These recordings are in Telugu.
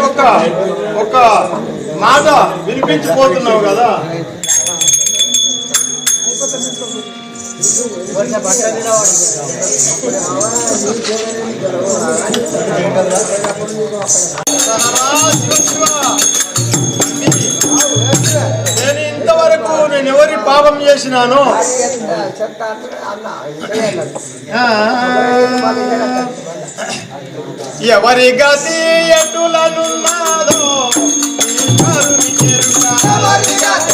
ఒక ఒక మాట వినిపించిపోతున్నావు కదా. నేను ఇంతవరకు నేను ఎవరి పాపం చేసినాను? ఎవరి గతి ఎటులనున్నాదో ఎవరి గతి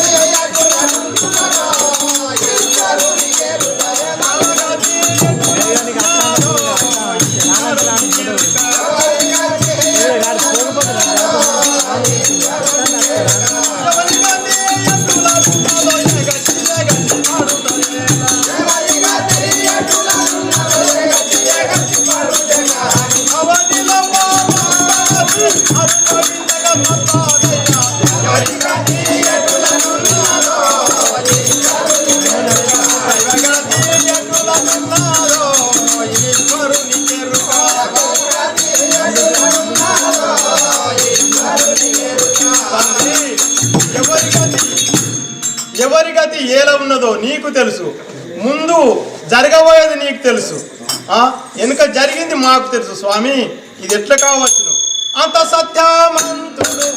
తెలుసు. ముందు జరగబోయేది నీకు తెలుసు. ఆ? వెనుక జరిగింది మాకు తెలుసు స్వామి. ఇది ఎట్లా కావచ్చును? అంత సత్యమంతుడు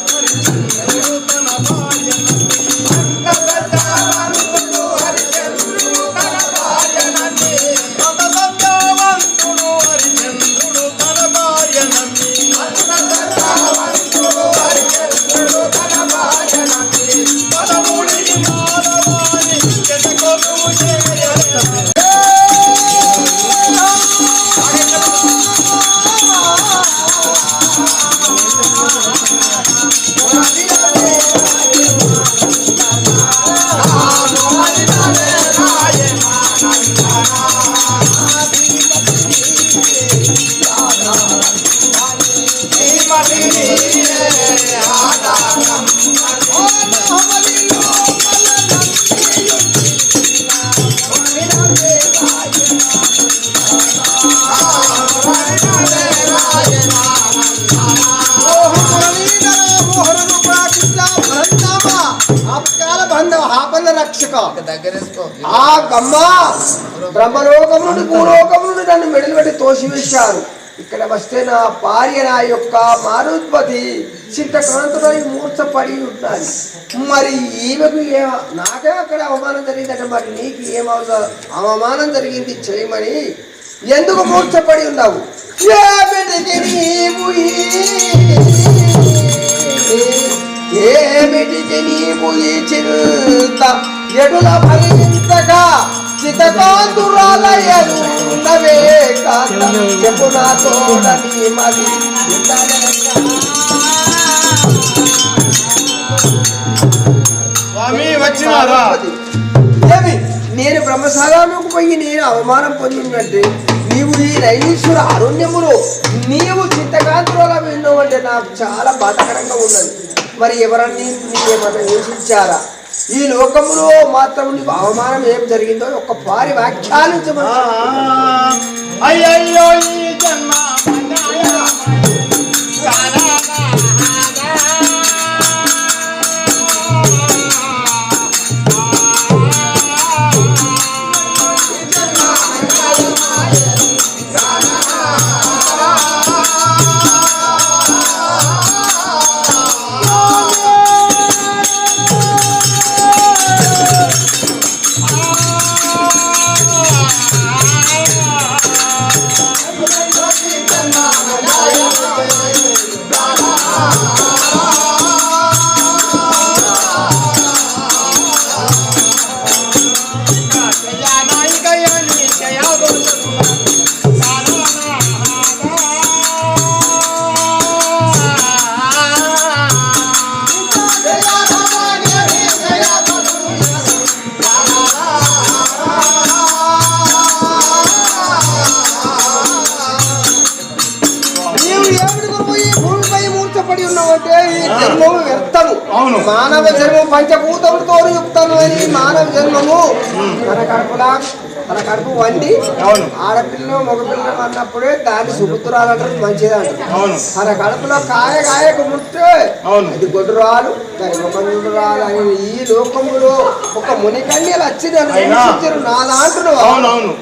ఆ గమ్మ బ్రహ్మలోకం నుండి భూలోకం నుండి నన్ను మెడలు పెట్టి తోసివేశారు. ఇక్కడ వస్తే నా భార్య నా యొక్క మారుద్పతి చింతకాంతుడై మూర్చపడి ఉన్నది మరి ఈమెకు ఏ నాకే అక్కడ అవమానం జరిగిందంటే మరి నీకు ఏం అవస- అవమానం జరిగింది చేయమని ఎందుకు మూర్చపడి ఉన్నావు? ఏమిటి నీవు ఈ- ఏమిటి నీవు ఈ చింత ఎడుల భరించగా చితకాంతురాలయ్యను నవే కాంత చెప్పు నా తోడని మరి స్వామి వచ్చినారా? ఏమి? నేను బ్రహ్మశాలకు పోయి నేను అవమానం పొందిందంటే నీవు ఈ నైనీశ్వర అరణ్యములో నీవు చింతకాంతురాల విన్నావంటే నాకు చాలా బాధకరంగా ఉన్నది. మరి ఎవరన్నీ నీకేమన్నా యోచించారా? ఈ లోకములో మాత్రం నీకు అవమానం ఏం జరిగిందో ఒక్క పారి ఆ, వ్యాఖ్యానించమని అవును. మానవ జన్మం పంచభూతములతో యుక్తము అని మానవ జన్మము మన కడుపులా తన కడుపు వండి అవును. ఆడపిల్ల మగపిల్ల అన్నప్పుడే దాన్ని సుపుత్రాలంటారు మంచిది అంటారు అవును తన కడుపులో కాయ కాయకు ముట్టే అవును. అది గొడ్డురాలు దాని ముఖంరాలు అని ఈ లోకములో ఒక మునికన్యలు వచ్చి నన్ను అయినా. హింసించరు నా దాంట్లో అవును అవును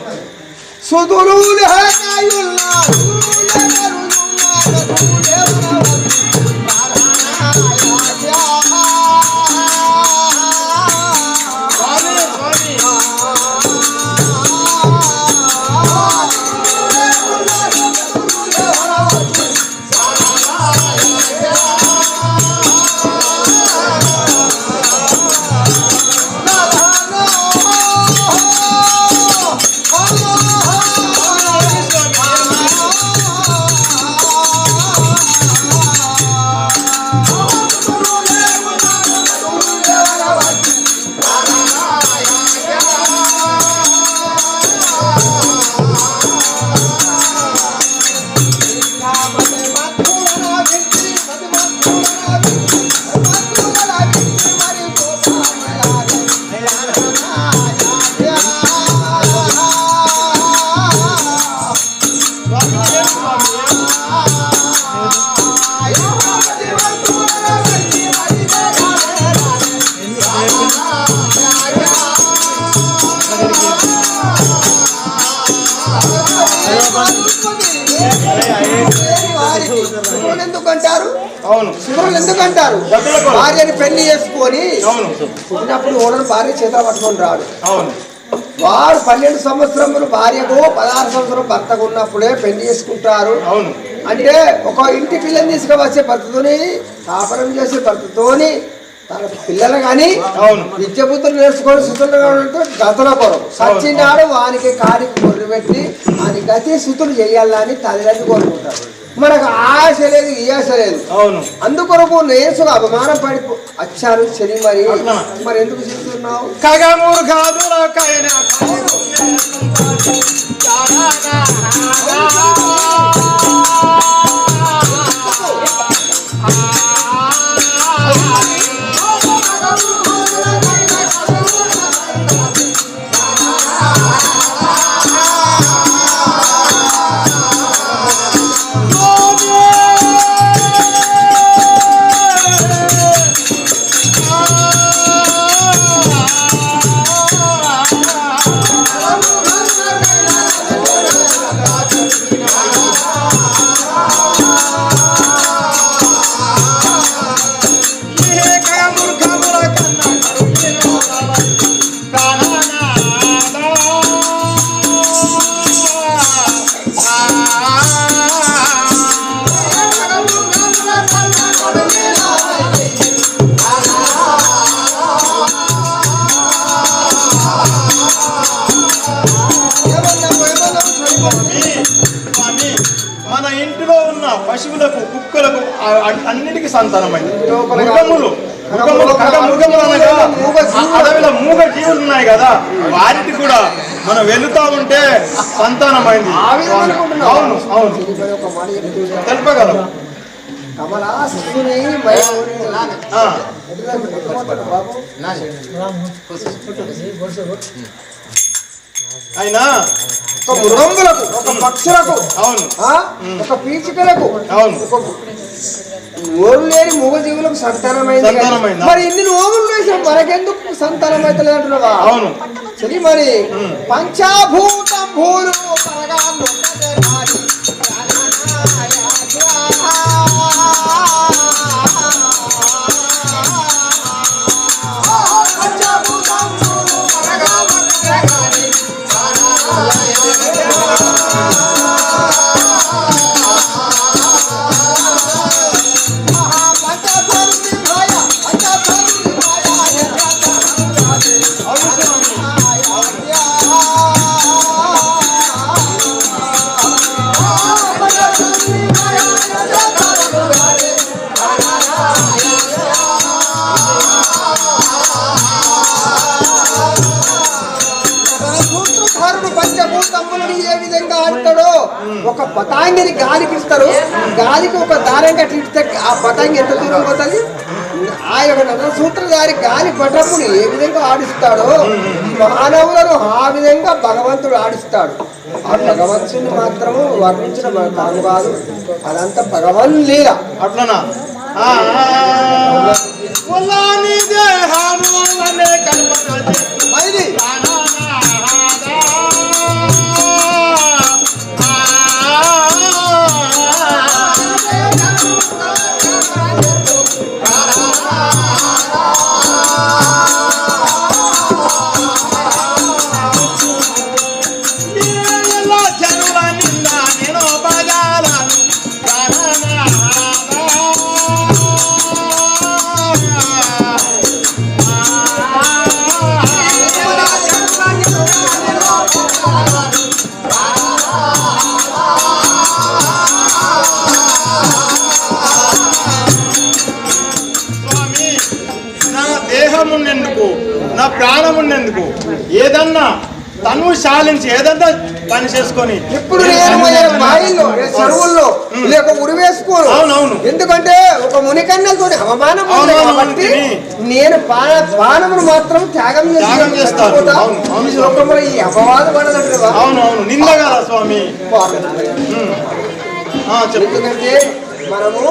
ఎందుకు అంటారు అవును. శుభ్రులు ఎందుకు అంటారు డబ్బుల కొరకు. భార్యని పెళ్ళి చేసుకొని అవును. పుట్టినప్పుడు ఓడను భార్య చేత పట్టుకొని రాడు. అవును. వాడు పన్నెండు సంవత్సరములు భార్యకు పదహారు సంవత్సరం భర్తకు ఉన్నప్పుడే పెళ్ళి చేసుకుంటారు. అవును. అంటే ఒక ఇంటి పిల్లని తీసుకువచ్చే భర్తతోని కాపురం చేసే భర్తతోని తన పిల్లలు కానీ అవును. విద్య బుద్ధులు నేర్చుకొని సుతులు గతల కొరకు సచ్చినాడు వానికి కాడికి కొర్రు పెట్టి వాని గతి సుతులు చేయాలని తల్లిదండ్రులు కోరుకుంటారు. మనకు ఆశ లేదు ఈ ఆశ లేదు. అవును. అందుకొరకు నేసుగా అవమానం పడి వచ్చారు శని మరి? మరి ఎందుకు చెప్తున్నావు? కగమూర్ఖాదులకైన స్వామి సంతానమైంది మృగములు మృగములు కగ మృగములు అనగా ఆ అడవిలో మూగ జీవులు ఉన్నాయి కదా? వాటికి కూడా మనం వెళుతా ఉంటే సంతానమైంది? అవును. అవును. తెలుపగలం అయినా ఒక మృగములకు ఒక పక్షులకు అవును. ఒక పీచికలకు. అవును. ఓరు లేని సంతానమైంది కదా. సంతానమైందా? మరి ఇన్ని ఓములు వేసాం మనకెందుకు సంతానం అయితే లేదంటున్నావా అవును. సరే మరి. పంచాభూతం భూలు పరగా పంచభూతములను ఏ విధంగా ఆడతాడో ఒక పతాంగిని గాలికి ఇస్తారు. గాలికి ఒక దారం కట్టి ఇస్తే ఆ పతంగి ఎంత దూరం పోతుంది? ఆ యొక్క సూత్రధారి గాలి పటమును ఏ విధంగా ఆడిస్తాడో మానవులను ఆ విధంగా భగవంతుడు ఆడిస్తాడు. ఆ భగవంతుని మాత్రము వర్ణించడం తాను కాదు అదంతా భగవన్ లీల. అట్లనా? ఆ, ఉన్నందుకు నా ప్రాణం ఉన్నందుకు ఏదన్నా తను శాలించి ఏదన్నా పని చేసుకొని ఇప్పుడు చెరువుల్లో లేక ఉరివేసుకోను అవునవును. ఎందుకంటే ఒక మునికన్నెలతో అవమానం కాబట్టి. నేను పానమును మాత్రం త్యాగం త్యాగం చేస్తాను. ఈ లోకంలో ఈ అపవాదం అవునవును నిందగారా స్వామి. ఎందుకంటే మనము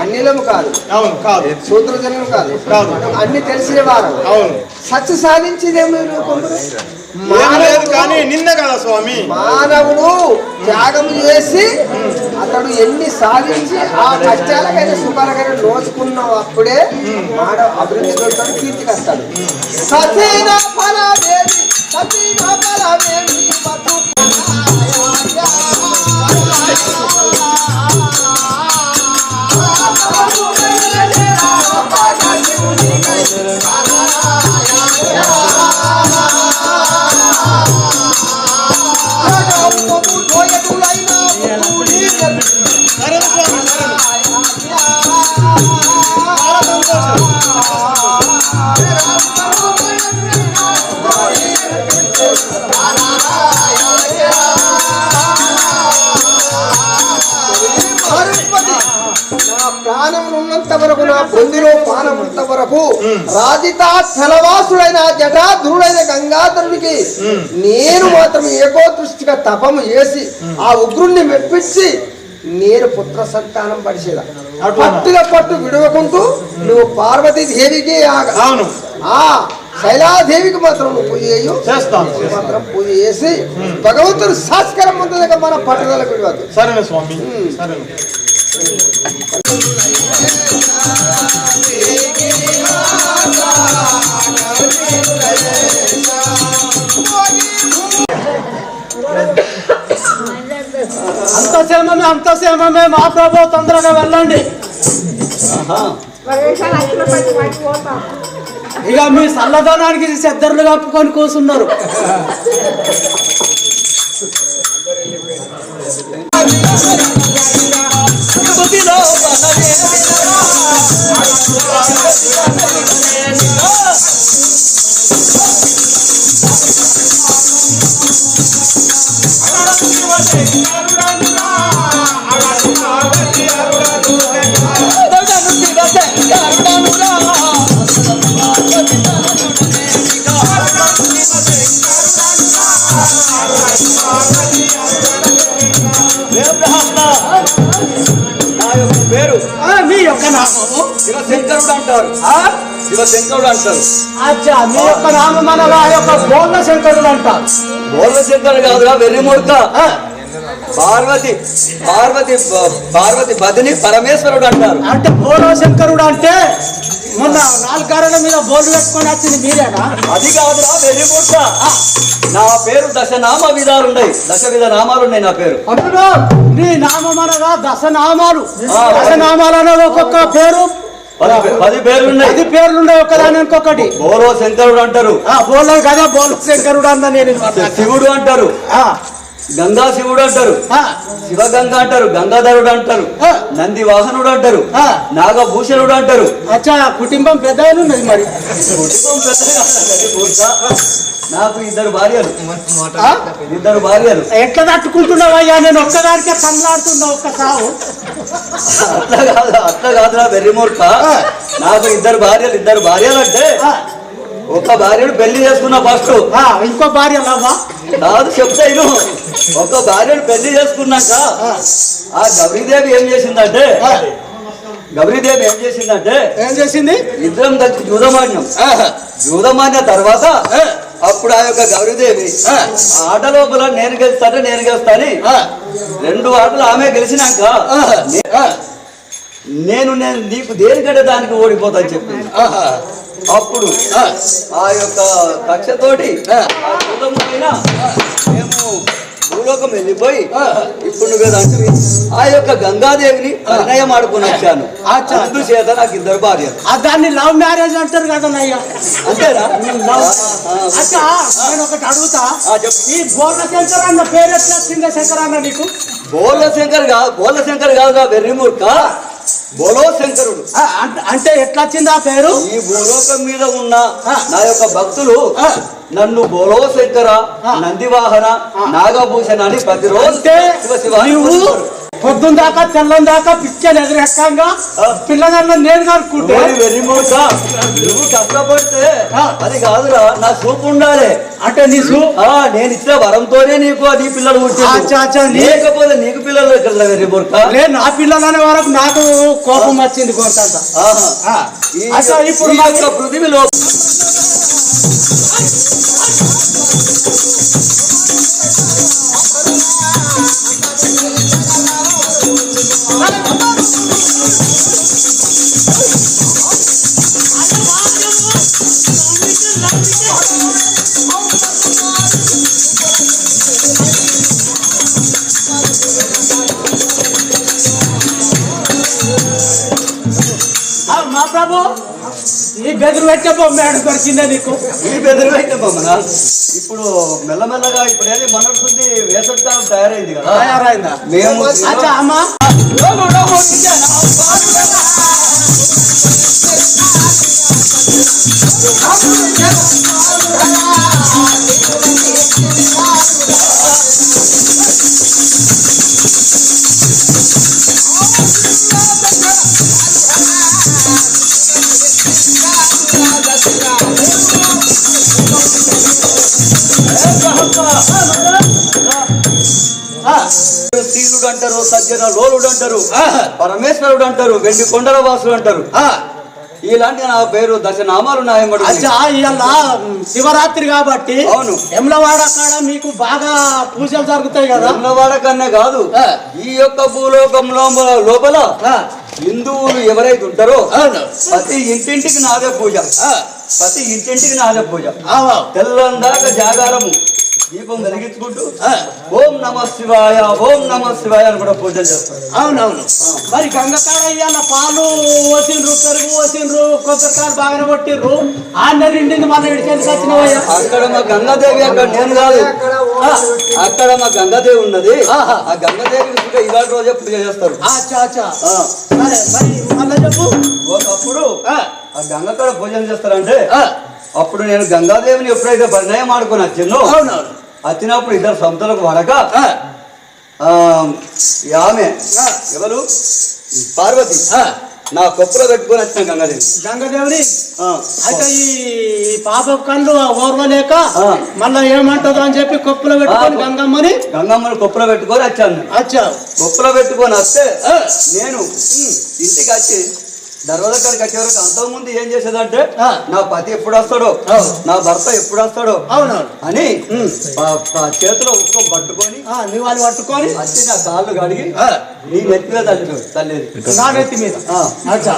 అన్నిలము కాదు. అవును కాదు. సూత్రజనులు కాదు. కాదు. అన్ని తెలిసిన వారు. అవును. సత్య సాధించేదేమో మానవుడు- కానీ నింద కదా స్వామి. మానవుడు త్యాగం చేసి అతడు ఎన్ని సాధించి ఆ కష్టాలకైనా సుఖాలకైనా నోచుకున్న అప్పుడే మానవ అభివృద్ధి వస్తాడు సతీన ఫలమేమి సతీన ఫలమేమి నా ప్రాణం ఉన్నంత వరకు నా బొందిలో పానం ఉన్నంత వరకు రాజిత ఫలవాసుడైన జటాధురుడైన గంగాధరుడికి నేను మాత్రం ఏకో దృష్టిగా తపము చేసి ఆ ఉగ్రుణ్ణి మెప్పించి నేను పుత్ర సంతానం పడిచేదా? పట్టుల పట్టు విడవకుంటూ నువ్వు పార్వతీ దేవికి ఆ- అవును. ఆ శైలాదేవికి మాత్రం నువ్వు పూజ చేయు. మాత్రం పూజ చేసి భగవంతుడు శాస్కరం ముందు మన పట్టుదల విడవద్దు సరేనా స్వామి. అంత క్షేమమే అంత క్షేమమే మా ప్రభు తొందరగా వెళ్ళండి. ఇక మీ చల్లదనానికి చెద్దర్లు కప్పుకొని కూర్చున్నారు. నా పేరు మీ యొక్క నామము. శివశంకరుడు అంటారు. ఆ? శివశంకరుడు అంటారు. అచ్చా మీ యొక్క నామం అనగా ఆ యొక్క శంకరుడు అంటారు. బోర్ల శంకరుడు కాదురా వెర్రి ముడక పార్వతి పార్వతి పార్వతి బదిని పరమేశ్వరుడు అంటారు. అంటే బోర్ల శంకరుడు అంటే మొన్న నాలుగు మీద బోర్లు పెట్టుకొని వచ్చింది మీరేనా? అది కాదురా ముడక నా పేరు దశనామ విధాలు ఉన్నాయి దశ విధ నామాలు ఉన్నాయి నా పేరు. అప్పుడు నీ నామం అనగా దశనామాలు. దశనామాలు అనేది ఒక్కొక్క పేరు. పది పే- పది పేర్లు ఉన్నాయి పది పేర్లు ఉన్నాయి ఒకదాని ఇంకొకటి. బోరో శంకరుడు అంటారు. ఆ బోర్ల కదా బోర్ల శంకరుడు అన్న నేను శివుడు అంటారు. ఆ, గంగా శివుడు అంటారు ఆ, శివగంగ అంటారు గంగాధరుడు అంటారు. నంది వాహనుడు అంటారు ఆ. నాగభూషణుడు అంటారు అచ్చా కుటుంబం పెద్ద ఉన్నది మరి కుటుంబం ఊర్త. నాకు ఇద్దరు భార్యలు? ఇద్దరు భార్యలు ఎట్లా తట్టుకుంటున్నావయ్యా నేను ఒక్కదానికే పనులాడుతున్నా ఒక్క సావు అట్లా కాదు అట్లా కాదురా వెర్రి మూర్ఖ ఆ. నాకు ఇద్దరు భార్యలు ఇద్దరు భార్యలు అంటే ఆ, ఒక భార్యను పెళ్ళి చేసుకున్నా ఫస్ట్. ఇంకో భార్య కాదు చెప్తాను. ఒక భార్యను పెళ్ళి చేసుకున్నాక ఆ. గౌరీదేవి ఏం చేసిందంటే గౌరీదేవి ఏం చేసిందంటే ఏం చేసింది? ఇద్దరం కలిసి జూదమాన్యం జూదమాన్య తర్వాత అప్పుడు ఆ యొక్క గౌరీదేవి ఆట లోపల నేను గెలుస్తాను నేను గెలుస్తాను. రెండు ఆటలు ఆమె గెలిచినాక నేను నేను నీకు దేనికంటే దానికి ఓడిపోతాను చెప్పింది. అప్పుడు ఆ. యొక్క కక్షతోటి ఆ. మేము భూలోకం వెళ్ళిపోయి ఇప్పుడు నువ్వు ఏదో అంటివి. ఆ యొక్క గంగాదేవిని పరిణయం ఆడుకుని వచ్చాను. అచ్చా. అందుచేత నాకు ఇద్దరు భార్యలు. ఆ, దాన్ని లవ్ మ్యారేజ్ అంటారు కదా అయ్యా అంతేనా? అచ్చా నేను ఒకటి అడుగుతా. ఆ, చెప్పు. ఈ బోర్ల శంకర్ అన్న పేరు ఎట్లా శంకర్ అన్న నీకు? బోల శంకర్ కాదు బోల శంకర్ కాదుగా వెర్రిమూర్ఖ. బోలో శంకరుడు అంటే- ఎట్లా వచ్చింది ఆ పేరు ఈ భూలోకం మీద ఉన్న. నా యొక్క భక్తులు. నన్ను బోలో శంకర. నందివాహన నాగభూషణ అని ప్రతిరోజు శివ శివ పొద్దున్న దాకా తెల్లం దాకా పిచ్చని ఎదురెక్కంగా. పిల్లగాళ్ళ నేను కనుక్కుంటే? నువ్వు కష్టపడితే. అది కాదురా నా చూపు ఉండాలి. అంటే నీ సు ఆ నేను ఇచ్చిన వరంతోనే నీకు నీ పిల్లలు లేకపోతే నీకు పిల్లలు ఎక్కడ వెర్రిమూర్ఖ లే నా పిల్లలనే వరకు నాకు కోపం వచ్చింది అచ్చా ఇప్పుడు యొక్క పృథివిలో మా ప్రభు ఈ బెదిరి పెట్టే బొమ్మాడు దొరికిందే నీకు? ఈ బెదిరిపోయిన బొమ్మన ఇప్పుడు మెల్లమెల్లగా ఇప్పుడు ఏది మనస్తుంది వేసవి కాలం తయారైంది కదా. తయారైందా? మేము అచ్చా అమ్మా? శీలుడు అంటారు సజ్జన లోలుడు అంటారు పరమేశ్వరుడు అంటారు వెండి కొండల వాసుడు అంటారు ఇలాంటి నా పేరు దశ నామాలు నాయమడు. అచ్చా ఇవాళ శివరాత్రి కాబట్టి అవును. ఎమ్లవాడ కాడ మీకు బాగా పూజలు జరుగుతాయి కదా? ఉన్నవాడ కన్నా కాదు. ఈ యొక్క భూలోకంలో లోపల హిందువులు ఎవరైతే ఉంటారో ప్రతి ఇంటింటికి నాదే పూజ. ప్రతి ఇంటింటికి నాదే పూజ. తెల్లందాక జాగారము. దీపం వెలిగించుకుంటూ ఆ. ఓం నమ శివాయ ఓం నమ శివాయ అని కూడా పూజలు చేస్తారు. అవునవును. మరి గంగకాడ ఇవాళ పాలు పోసిండ్రు పెరుగు పోసిండ్రు కొబ్బరికాయలు బాగానే కొట్టిర్రు. ఆన్న నిండింది మన వచ్చినవయ్యా? అక్కడ మా గంగాదేవి అక్కడ నేను కాదు. ఆ, అక్కడ మా గంగాదేవి ఉన్నది. ఆ గంగాదేవిని కూడా ఇవాళ రోజే పూజ చేస్తారు. ఆ. సరే మరి మళ్ళీ చెప్పు. ఒకప్పుడు ఆ, ఆ గంగ కాడ పూజలు చేస్తారంటే ఆ, అప్పుడు నేను గంగాదేవిని ఎప్పుడైతే పరిణయం ఆడుకొని వచ్చిందో అవునవును వచ్చినప్పుడు ఇద్దరు సంతలకు పడక ఆమె. ఎవరు పార్వతి నా కొప్పులో పెట్టుకొని వచ్చిన గంగాదేవి గంగదేవుని. అయితే ఈ పాప కళ్ళు ఓర్వలేక. మళ్ళా ఏమంటదో అని చెప్పి కొప్పులో పెట్టుకొని. గంగమ్మని గంగమ్మని కొప్పులో పెట్టుకొని వచ్చాను. అచ్చా కొప్పులో పెట్టుకొని వస్తే. నేను ఇంటికి వచ్చి దర్వాజా కాడికి వచ్చే వరకు అంతకుముందు ఏం చేసేదంటే ఆ. నా పతి ఎప్పుడు వస్తాడో. నా భర్త ఎప్పుడు వస్తాడో అవునవును. అని చేతిలో ఉప్పు పట్టుకొని ఆ, నీ వాళ్ళు పట్టుకొని వచ్చి నా కాళ్ళు కడిగి నీ నెత్తి మీద తల్లి తల్లేది. నా నెత్తి మీద. అచ్చా.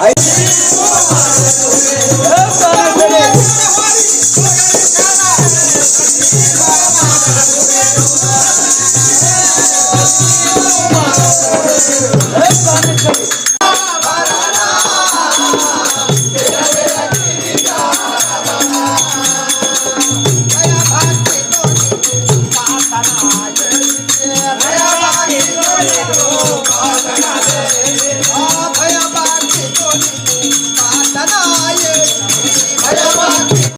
అయితే